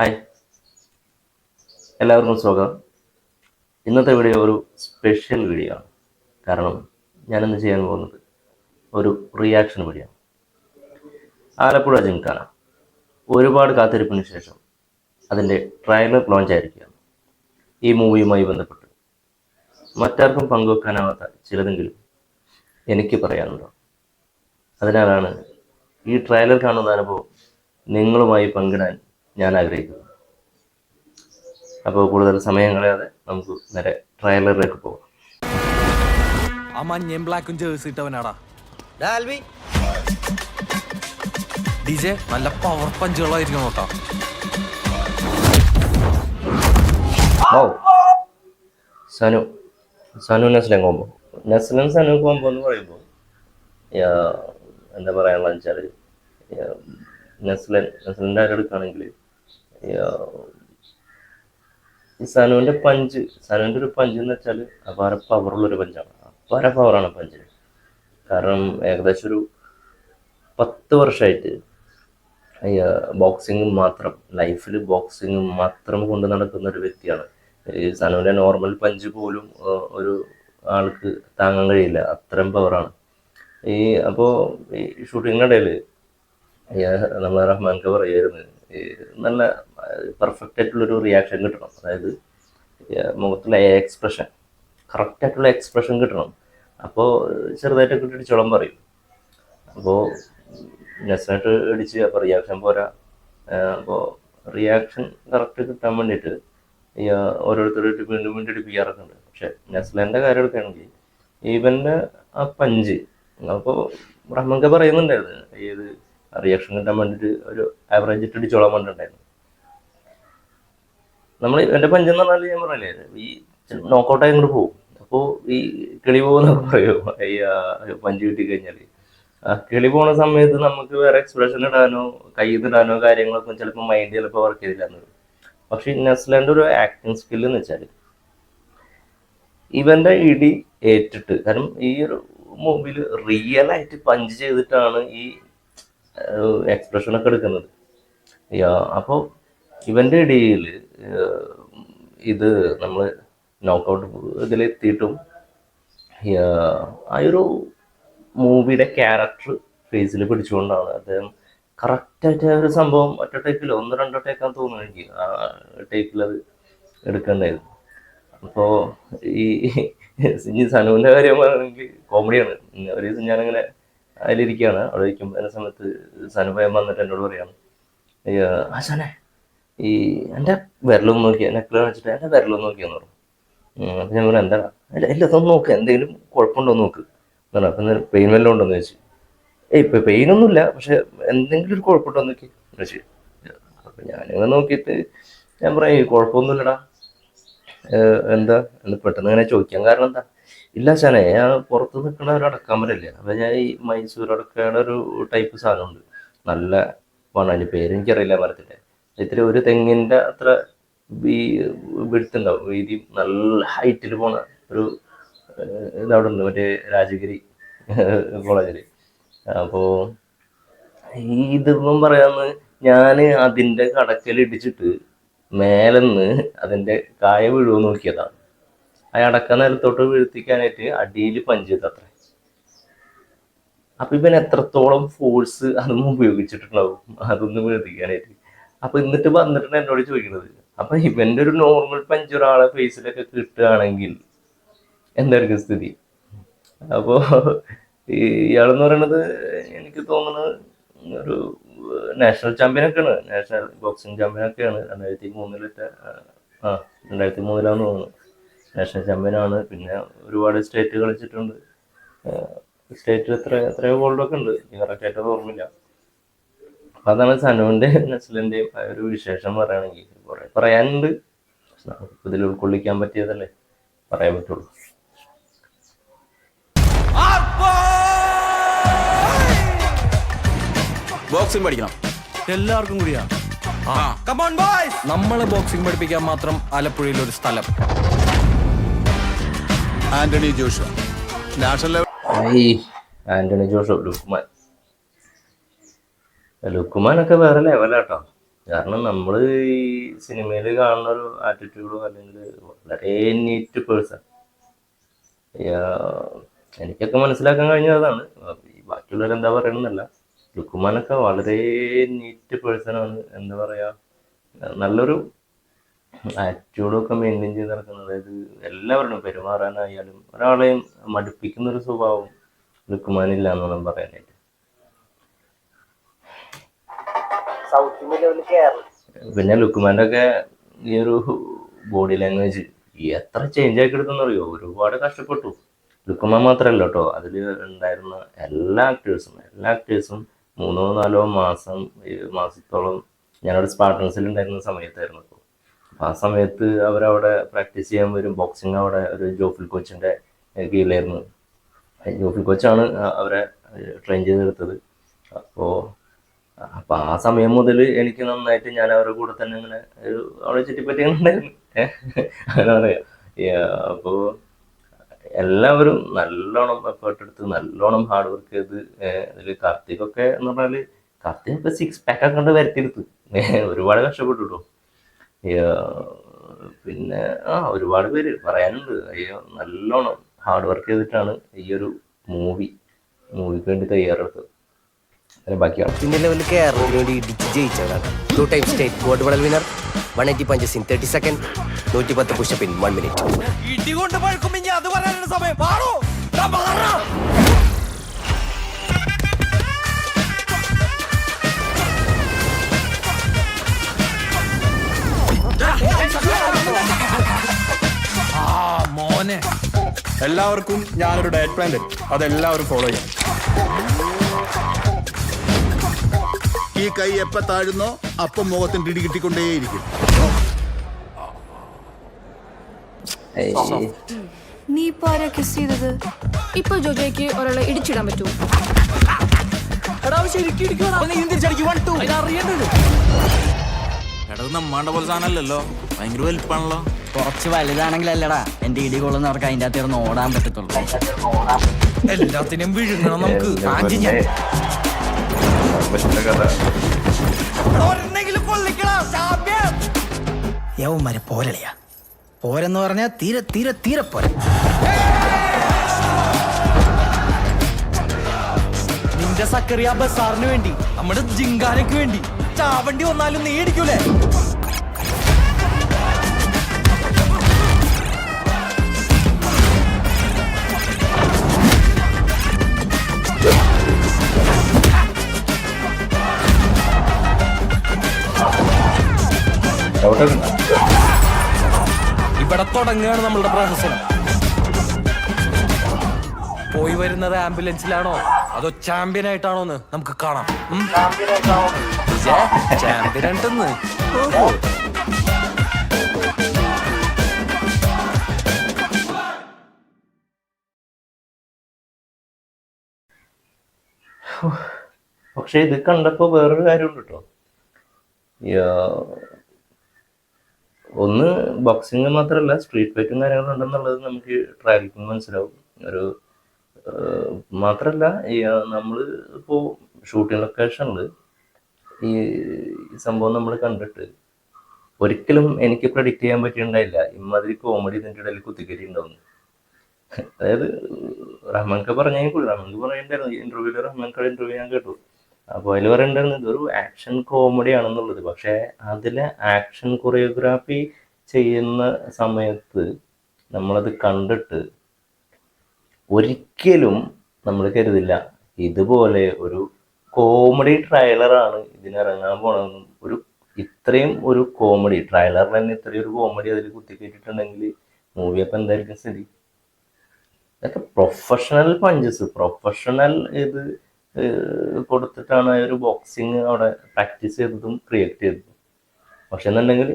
Hi. എല്ലാവർക്കും സ്വാഗതം. ഇന്നത്തെ വീഡിയോ ഒരു സ്പെഷ്യൽ വീഡിയോ ആണ്. കാരണം ഞാനിന്ന് ചെയ്യാൻ പോകുന്നത് ഒരു റിയാക്ഷൻ വീഡിയോ ആലപ്പുഴ ജിംഖാന ഒരുപാട് കാത്തിരിപ്പിന് ശേഷം അതിന്റെ ട്രയലർ ലോഞ്ച് ആയിരിക്കുകയാണ്. ഈ മൂവിയുമായി ബന്ധപ്പെട്ട്. മറ്റാർക്കും പങ്കുവെക്കാനാവാത്ത ചിലതെങ്കിലും എനിക്ക് പറയാനുണ്ടോ? അതിനാലാണ് ഈ ട്രയലർ കാണുന്ന അനുഭവം നിങ്ങളുമായി പങ്കിടാൻ ഞാൻ ആഗ്രഹിക്കുന്നു അപ്പോൾ കൂടുതൽ സമയം കളയാതെ നമുക്ക് നേരെ ട്രയലറിലേക്ക് പോകാം. ആ മഞ്ഞയും ബ്ലാക്കും ജേഴ്സി ഇട്ടവനാടാ. ഡിജെ നല്ല പവർ പഞ്ചുകളായിരിക്കും കേട്ടോ. ഓ സനു സനു നെസ്ലൻ കോമ്പോ നെസ്ലൻ സനു കോമ്പോ എന്ന് പറയുമ്പോൾ എന്താ പറയാനുള്ള വെച്ചാൽ നെസ്ലൻ നെസ്ലന്റെ ആരും എടുക്കുകയാണെങ്കിൽ ഈ സനുവിന്റെ പഞ്ച് സനുവിന്റെ ഒരു പഞ്ച് എന്ന് വെച്ചാൽ അപാര പവറുള്ളൊരു പഞ്ചാണ്. അപാര പവറാണ് പഞ്ചിന്. കാരണം ഏകദേശം ഒരു പത്ത് വർഷമായിട്ട് ബോക്സിംഗ് മാത്രം ലൈഫിൽ ബോക്സിംഗ് മാത്രം കൊണ്ട് നടക്കുന്ന ഒരു വ്യക്തിയാണ്. ഈ സനുവിന്റെ നോർമൽ പഞ്ച് പോലും ഒരു ആൾക്ക് താങ്ങാൻ കഴിയില്ല. അത്രയും പവറാണ് ഈ അപ്പോൾ ഈ ഷൂട്ടിങ്ങിനിടയിൽ നമ്മൾ റഹ്മാൻ കവർ ഈ നല്ല പെർഫെക്റ്റ് ആയിട്ടുള്ളൊരു റിയാക്ഷൻ കിട്ടണം. അതായത് മുഖത്തുള്ള എക്സ്പ്രഷൻ കറക്റ്റ് ആയിട്ടുള്ള എക്സ്പ്രഷൻ കിട്ടണം. അപ്പോൾ ചെറുതായിട്ടൊക്കെ ഇടിച്ചോളം പറയും. അപ്പോൾ നെസ്സായിട്ട് ഇടിച്ച് അപ്പോൾ റിയാക്ഷൻ പോരാ. അപ്പോൾ റിയാക്ഷൻ കറക്റ്റ് കിട്ടാൻ വേണ്ടിയിട്ട് ഈ ഓരോരുത്തരായിട്ട് വീണ്ടും വീണ്ടും ഇടിപ്പിക്കാറൊക്കെ ഉണ്ട്. പക്ഷെ നെസ്ലന്റെ കാര്യം എടുക്കുകയാണെങ്കിൽ ഇവന്റെ ആ പഞ്ച് അപ്പോൾ ബ്രഹ്മൊക്കെ പറയുന്നുണ്ടായിരുന്നു ഏത് റിയാക്ഷൻ കിട്ടാൻ വേണ്ടിയിട്ട് ഒരു ആവറേജ് ഇട്ട് അടിച്ചോളാൻ വേണ്ടിയിട്ടുണ്ടായിരുന്നു നമ്മൾ പഞ്ചം എന്ന് പറഞ്ഞാൽ ഞാൻ പറഞ്ഞില്ലേ ഈ നോക്കൗട്ടായി അങ്ങോട്ട് പോകും. അപ്പോൾ ഈ കിളി പോകുന്നൊക്കെ പറയുമോ ഈ പഞ്ച് കിട്ടി കഴിഞ്ഞാൽ ആ കിളി പോണ സമയത്ത് നമുക്ക് വേറെ എക്സ്പ്രഷൻ ഇടാനോ കയ്യിൽ ഇടാനോ കാര്യങ്ങളൊക്കെ ചിലപ്പോൾ മൈൻഡ് ചിലപ്പോൾ വർക്ക് ചെയ്തില്ല എന്ന് പക്ഷെ നെസ്ലന്റെ ഒരു ആക്ടിങ് സ്കില്ല് എന്ന് വെച്ചാൽ ഇവന്റെ ഇടി ഏറ്റിട്ട് കാരണം ഈ ഒരു മൂവിയിൽ റിയൽ ആയിട്ട് പഞ്ച് ചെയ്തിട്ടാണ് ഈ എക്സ്പ്രഷൻ ഒക്കെ എടുക്കുന്നത് അപ്പോൾ ഇവന്റെ ഇടയിൽ ഇത് നമ്മൾ നോക്കൗട്ട് ഇതിലെത്തിയിട്ടും ആ ഒരു മൂവിയുടെ ക്യാരക്ടർ ഫേസിൽ പിടിച്ചുകൊണ്ടാണ് അദ്ദേഹം കറക്റ്റായിട്ട് ആ ഒരു സംഭവം ഒറ്റ ടേക്കിലോ ഒന്ന് രണ്ടോ ടേക്കാൻ തോന്നുന്നു ആ ടേക്കിൽ അത് എടുക്കണ്ടായിരുന്നു അപ്പോൾ ഈ ഇനി സനുവിന്റെ കാര്യമാണെങ്കിൽ കോമഡിയാണ് ഒരു ദിവസം ഞാനിങ്ങനെ അതിലിരിക്കുകയാണ്. അവിടെ ഇരിക്കും. എന്റെ സമയത്ത് സനുഭയം വന്നിട്ട് എന്നോട് പറയാണ് ആശാനെ ഈ എന്റെ വിരലൊന്ന് നോക്കി നെക്കിൽ വെച്ചിട്ട് എന്റെ വിരലൊന്ന് നോക്കിയെന്ന് പറഞ്ഞു. അപ്പം ഞാൻ പറഞ്ഞു എന്താണ് അല്ല ഇല്ല അതൊന്ന് നോക്ക് എന്തെങ്കിലും കുഴപ്പമുണ്ടോ നോക്ക്. എന്നാണ് അപ്പം പെയിൻ വല്ലതും ഉണ്ടോ എന്ന് ചോദിച്ചു. ഏയ് ഇപ്പം പെയിനൊന്നുമില്ല പക്ഷെ എന്തെങ്കിലും ഒരു കുഴപ്പമുണ്ടോ എന്ന് നോക്കി. ചോദിച്ചു. അപ്പം ഞാനിങ്ങനെ നോക്കിയിട്ട് ഞാൻ പറയാം ഈ കുഴപ്പമൊന്നുമില്ലടാ. എന്താ? പെട്ടെന്ന് ഇങ്ങനെ ചോദിക്കാൻ കാരണം എന്താ? ഇല്ല ചാനെ ഞാൻ പുറത്ത് നിൽക്കുന്ന ഒരു അടക്കാമരല്ലേ? അപ്പം ഞാൻ ഈ മൈസൂർ അടക്കയുടെ ഒരു ടൈപ്പ് സാധനമുണ്ട്. നല്ല മണം അതിന്റെ പേര് എനിക്കറിയില്ല മരത്തിന്റെ ഇത്തിരി ഒരു തെങ്ങിന്റെ അത്ര വിടുത്തുണ്ടാവും വീതി നല്ല ഹൈറ്റിൽ പോണ ഒരു ഇതവിടെ ഉണ്ട് മറ്റേ രാജഗിരി കോളേജിൽ അപ്പോൾ ഈ ഇതിപ്പം പറയാന്ന് ഞാൻ അതിന്റെ കടക്കൽ ഇടിച്ചിട്ട് മേലെന്ന് അതിന്റെ കായ വീഴുമോ നോക്കിയതാണ് അടക്ക നിലത്തോട്ട് വീഴ്ത്തിക്കാനായിട്ട് അടിയിൽ പഞ്ച് ചെയ്തത്ര അപ്പൊ ഇവൻ എത്രത്തോളം ഫോഴ്സ് അതൊന്നും ഉപയോഗിച്ചിട്ടുണ്ടാവും? അതൊന്നും വീഴ്ത്തിക്കാനായിട്ട്. അപ്പൊ എന്നിട്ട് വന്നിട്ടാണ് എന്നോട് ചോദിക്കുന്നത്. അപ്പൊ ഇവന്റെ ഒരു നോർമൽ പഞ്ച് ഒരാളെ ഫേസിലൊക്കെ കിട്ടുകയാണെങ്കിൽ എന്തായിരിക്കും സ്ഥിതി? അപ്പോ ഇയാളെന്ന് പറയണത് എനിക്ക് തോന്നുന്നത് ഒരു നാഷണൽ ചാമ്പ്യനൊക്കെയാണ് നാഷണൽ ബോക്സിംഗ് ചാമ്പ്യൻ ചാമ്പ്യനൊക്കെയാണ് രണ്ടായിരത്തി മൂന്നിലത്തെ ആ രണ്ടായിരത്തി മൂന്നിലാന്ന് തോന്നുന്നു. നാഷണൽ ചാമ്പ്യനാണ്. പിന്നെ ഒരുപാട് സ്റ്റേറ്റ് കളിച്ചിട്ടുണ്ട്. സ്റ്റേറ്റ് എത്ര എത്രയോ ഗോൾഡൊക്കെ ഉണ്ട്. കറക്റ്റായിട്ട് ഓർമ്മയില്ല. അപ്പം അതാണ് സനുവിന്റെ നസ്ലിന്റെയും ഒരു വിശേഷം പറയുകയാണെങ്കിൽ. കുറേ പറയാനുണ്ട്. നമുക്ക് ഇതിൽ ഉൾക്കൊള്ളിക്കാൻ പറ്റിയതല്ലേ? പറയാൻ പറ്റുള്ളൂ. ബോക്സിംഗ് പഠിക്കണം. എല്ലാവർക്കും കൂടിയാ? നമ്മളെ ബോക്സിംഗ് പഠിപ്പിക്കാൻ മാത്രം ആലപ്പുഴയിൽ ഒരു സ്ഥലം. Anthony Joshua national level Anthony Joshua Lukman. ലുക്കുമാനൊക്കെ വേറെ ലെവലാട്ടോ കാരണം നമ്മൾ ഈ സിനിമയിൽ കാണുന്ന ഒരു ആറ്റിറ്റ്യൂഡോ അല്ലെങ്കിൽ വളരെ നീറ്റ് പേഴ്സൺ എനിക്കൊക്കെ മനസ്സിലാക്കാൻ കഴിഞ്ഞതാണ്. ബാക്കിയുള്ളവർ എന്താ പറയണമെന്നല്ല ലുക്കുമാനൊക്കെ വളരെ നീറ്റ് പേഴ്സണാണ് എന്താ പറയുക നല്ലൊരു ആറ്റിറ്റ്യൂഡൊക്കെ മെയിന്റെയിൻ ചെയ്ത് നടക്കുന്നത്. അതായത് എല്ലാവരും പെരുമാറാനായാലും ഒരാളെയും മടുപ്പിക്കുന്ന ഒരു സ്വഭാവം ലുക്കുമാനില്ല എന്നാണ് പറയാനായിട്ട്. പിന്നെ ലുക്കുമാന്റെ ഒക്കെ ഈ ഒരു ബോഡി ലാംഗ്വേജ് എത്ര ചേഞ്ച് ആക്കി എടുത്തെന്ന് അറിയോ ഒരുപാട് കഷ്ടപ്പെട്ടു. ലുക്കുമാൻ മാത്രമല്ല കേട്ടോ അതിൽ ഉണ്ടായിരുന്ന എല്ലാ ആക്ടേഴ്സും എല്ലാ ആക്ടേഴ്സും മൂന്നോ നാലോ മാസം മാസത്തോളം ഞാനവിടെ സ്പാർട്ടൻസിൽ ഉണ്ടായിരുന്ന സമയത്തായിരുന്നു ആ സമയത്ത് അവരവിടെ പ്രാക്ടീസ് ചെയ്യാൻ വരും. ബോക്സിങ് അവിടെ ഒരു ജോഫിൽ കോച്ചിന്റെ കീഴിലായിരുന്നു. ജോഫിൽ കോച്ചാണ് അവരെ ട്രെയിൻ ചെയ്തെടുത്തത്. അപ്പോൾ അപ്പൊ ആ സമയം മുതൽ എനിക്ക് നന്നായിട്ട് ഞാൻ അവരുടെ കൂടെ തന്നെ ഇങ്ങനെ ഒരു അവളെ ചുറ്റിപ്പറ്റി ഉണ്ടായിരുന്നു ഏഹ് അങ്ങനെ പറയാം അപ്പോ എല്ലാവരും നല്ലോണം എഫേർട്ട് എടുത്ത് നല്ലോണം ഹാർഡ് വർക്ക് ചെയ്ത് ഇതിൽ കാർത്തികൊക്കെ എന്ന് പറഞ്ഞാൽ കാർത്തിക് ഒക്കെ സിക്സ് പാക്ക് ഒക്കെ കണ്ട് വരുത്തിയെടുത്ത് ഒരുപാട് കഷ്ടപ്പെട്ടു കേട്ടോ പിന്നെ ആ ഒരുപാട് പേര് പറയാനുണ്ട്. അയ്യോ നല്ലോണം ഹാർഡ് വർക്ക് ചെയ്തിട്ടാണ് ഈ ഒരു മൂവി മൂവിക്ക് വേണ്ടി തയ്യാറെടുത്തത്. ബാക്കിയാണ്. ഇന്ത്യൻ ലെവലിൽ കേരളത്തിന് വേണ്ടി ഇടിച്ച് ജയിച്ചതാണ് two time state gold medal winner one eighty punches in thirty second നൂറ്റി പത്ത് പുഷപ്പ് ഇൻ വൺ മിനിറ്റ് ഇടി കൊണ്ട് അത് പറയാനുള്ള സമയം. എല്ലാവർക്കും ഞാനൊരു ഡയറ്റ് പ്ലാൻ തരും അതെല്ലാവരും ഫോളോ ചെയ്യണം. ഈ കൈ എപ്പ താഴുന്നോ അപ്പം മുഖത്തിന് ഇടി കിട്ടിക്കൊണ്ടേയിരിക്കും. നീ ഇപ്പൊ ആരാ കിസ് ചെയ്തത്? ഇപ്പൊ ജോജോയ്ക്ക് ഒരാളെ ഇടിച്ചിടാൻ പറ്റുമോ എടാ നമ്മാണ്ട പോലെ സാധനമല്ലല്ലോ. ഭയങ്കര വലിപ്പാണല്ലോ കുറച്ച് വലുതാണെങ്കിലല്ലടാ. എന്റെ ഇടി കൊള്ളുന്നവർക്ക് അതിന്റെ അകത്ത് ഇറന്ന് ഓടാൻ പറ്റത്തുള്ളൂ. എല്ലാത്തിനും വിഴുങ്ങണം നമുക്ക്. യവന്മാരെ പോരളിയാ. പോരെന്ന് പറഞ്ഞാ തീരെ തീരെ തീരെ പോര. നിന്റെ സക്കറിയ ബസാറിന് വേണ്ടി നമ്മുടെ ജിങ്കാനയ്ക്ക് വേണ്ടി. ചാവണ്ടി വന്നാലും നീ ഇടിക്കൂലേ? ഇവിടെ തുടങ്ങുകയാണ് നമ്മളുടെ പ്രഹസനം. പോയി വരുന്നത് ആംബുലൻസിലാണോ? അതോ ചാമ്പ്യൻ ആയിട്ടാണോ എന്ന് നമുക്ക് കാണാം ചാമ്പ്യൻ ആയിട്ടെന്ന് പക്ഷെ ഇത് കണ്ടപ്പോ വേറൊരു കാര്യമുണ്ട് കേട്ടോ. ഒന്ന് ബോക്സിങ് മാത്രമല്ല സ്ട്രീറ്റ് ഫൈറ്റും കാര്യങ്ങളും ഉണ്ടെന്നുള്ളത് നമുക്ക് ട്രയലിൽ മനസ്സിലാവും. ഒരു മാത്രമല്ല നമ്മൾ ഇപ്പോൾ ഷൂട്ടിംഗ് ലൊക്കേഷനിൽ ഈ സംഭവം നമ്മൾ കണ്ടിട്ട് ഒരിക്കലും എനിക്ക് പ്രഡിക്റ്റ് ചെയ്യാൻ പറ്റിയിട്ടുണ്ടായില്ല. ഇമാതിരി കോമഡി ഇതിന്റെ ഇടയിൽ കുത്തിക്കരി ഉണ്ടാവും. അതായത് റഹ്മാൻക്ക് പറഞ്ഞ റഹ്മാൻക്ക് പറയുന്നുണ്ടായിരുന്നു ഇന്റർവ്യൂവിൽ റഹ്മാൻക്കുടെ ഇന്റർവ്യൂ ഞാൻ കേട്ടു. അപ്പോൾ അതിൽ പറയുന്നുണ്ടായിരുന്നു ഇതൊരു ആക്ഷൻ കോമഡി ആണെന്നുള്ളത്. പക്ഷേ അതിലെ ആക്ഷൻ കൊറിയോഗ്രാഫി ചെയ്യുന്ന സമയത്ത് നമ്മളത് കണ്ടിട്ട് ഒരിക്കലും നമ്മൾ കരുതില്ല ഇതുപോലെ ഒരു കോമഡി ട്രailer-ആണ് ഇതിനിറങ്ങാൻ പോണതെന്നും. ഒരു ഇത്രയും ഒരു കോമഡി ട്രയലറിൽ തന്നെ ഇത്രയും ഒരു കോമഡി അതിൽ കുത്തിക്കേറ്റിട്ടുണ്ടെങ്കിൽ മൂവി അപ്പം എന്തായിരിക്കും സ്ഥിതി? ഇതൊക്കെ പ്രൊഫഷണൽ പഞ്ചസ് പ്രൊഫഷണൽ ഇത് കൊടുത്തിട്ടാണ് ഒരു ബോക്സിങ് അവിടെ പ്രാക്ടീസ് ചെയ്തതും ക്രിയേറ്റ് ചെയ്തതും. പക്ഷെ എന്നുണ്ടെങ്കിൽ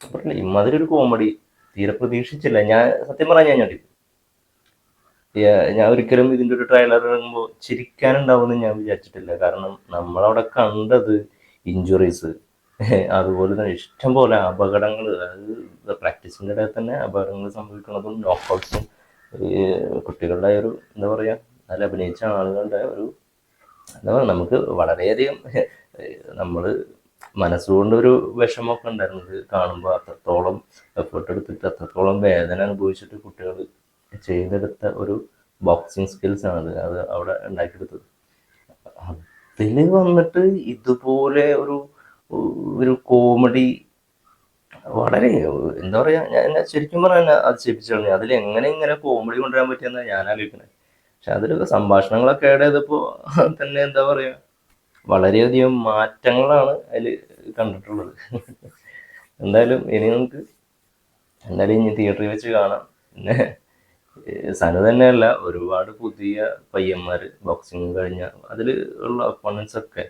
പറഞ്ഞില്ല ഇമാതിരി ഒരു കോമഡി തീരെ പ്രതീക്ഷിച്ചില്ല. ഞാൻ സത്യം പറഞ്ഞാൽ ഞാൻ ഞെട്ടി. ഞാൻ ഒരിക്കലും ഇതിന്റെ ഒരു ട്രയലർ ഇറങ്ങുമ്പോൾ ചിരിക്കാനുണ്ടാവുമെന്ന് ഞാൻ വിചാരിച്ചിട്ടില്ല. കാരണം നമ്മളവിടെ കണ്ടത് ഇഞ്ചുറീസ് അതുപോലെ തന്നെ ഇഷ്ടം പോലെ അപകടങ്ങൾ അതായത് പ്രാക്ടീസിന്റെ ഇടയിൽ തന്നെ അപകടങ്ങൾ സംഭവിക്കുന്നതും നോക്കൗട്ട്സും കുട്ടികളുടെ ഒരു എന്താ പറയുക അതിൽ അഭിനയിച്ച ആളുകളുടെ ഒരു എന്താ പറയുക നമുക്ക് വളരെയധികം നമ്മൾ മനസ്സുകൊണ്ട് ഒരു വിഷമമൊക്കെ ഉണ്ടായിരുന്നു. ഇത് കാണുമ്പോൾ അത്രത്തോളം എഫേർട്ട് എടുത്തിട്ട് അത്രത്തോളം വേദന അനുഭവിച്ചിട്ട് കുട്ടികൾ ചെയ്തെടുത്ത ഒരു ബോക്സിങ് സ്കിൽസ് ആണ് അത് അവിടെ ഉണ്ടാക്കിയെടുത്തത്. അതിൽ വന്നിട്ട് ഇതുപോലെ ഒരു ഒരു കോമഡി വളരെ എന്താ പറയാ ഞാൻ ശരിക്കും പറഞ്ഞാൽ അത് ചെയ്യിപ്പിച്ചു അതിൽ എങ്ങനെ ഇങ്ങനെ കോമഡി കൊണ്ടുവരാൻ പറ്റിയെന്നാണ് ഞാൻ ആലോചിക്കുന്നത്. പക്ഷെ അതിലൊക്കെ സംഭാഷണങ്ങളൊക്കെ ആഡ് ചെയ്തപ്പോൾ തന്നെ എന്താ പറയാ വളരെയധികം മാറ്റങ്ങളാണ് അതിൽ കണ്ടിട്ടുള്ളത്. എന്തായാലും ഇനി നമുക്ക് എന്തായാലും ഇനി തിയേറ്ററിൽ വെച്ച് കാണാം. പിന്നെ സന തന്നെയല്ല ഒരുപാട് പുതിയ പയ്യന്മാർ ബോക്സിങ് കഴിഞ്ഞ അതിൽ ഉള്ള ഒപ്പോണൻസ് ഒക്കെ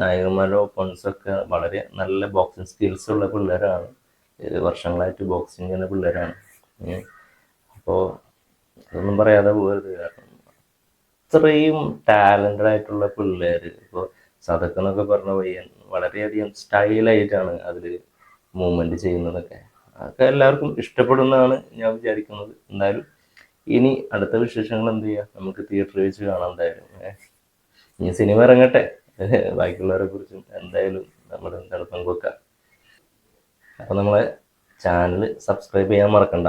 നായകന്മാരുടെ ഒപ്പോണൻസ് ഒക്കെ വളരെ നല്ല ബോക്സിങ് സ്കിൽസ് ഉള്ള പിള്ളേരാണ്. വർഷങ്ങളായിട്ട് ബോക്സിങ് ചെയ്യുന്ന പിള്ളേരാണ്. അപ്പോൾ അതൊന്നും പറയാതെ പോകരുത് കാരണം അത്രയും ടാലന്റഡ് ആയിട്ടുള്ള പിള്ളേർ ഇപ്പോൾ സതക്ക് എന്നൊക്കെ പറഞ്ഞ പയ്യൻ വളരെയധികം സ്റ്റൈലായിട്ടാണ് അതിൽ മൂവ്മെന്റ് ചെയ്യുന്നതൊക്കെ. അതൊക്കെ എല്ലാവർക്കും ഇഷ്ടപ്പെടുന്നതാണ് ഞാൻ വിചാരിക്കുന്നത്. എന്തായാലും ഇനി അടുത്ത വിശേഷങ്ങൾ എന്ത് ചെയ്യാം? നമുക്ക് തിയേറ്ററിൽ വെച്ച് കാണാം എന്തായാലും. ഇനി സിനിമ ഇറങ്ങട്ടെ. ബാക്കിയുള്ളവരെ കുറിച്ചും എന്തായാലും നമ്മൾ എന്താണ് പങ്കുവെക്കാം. അപ്പോൾ നമ്മളെ ചാനൽ സബ്സ്ക്രൈബ് ചെയ്യാൻ മറക്കണ്ട.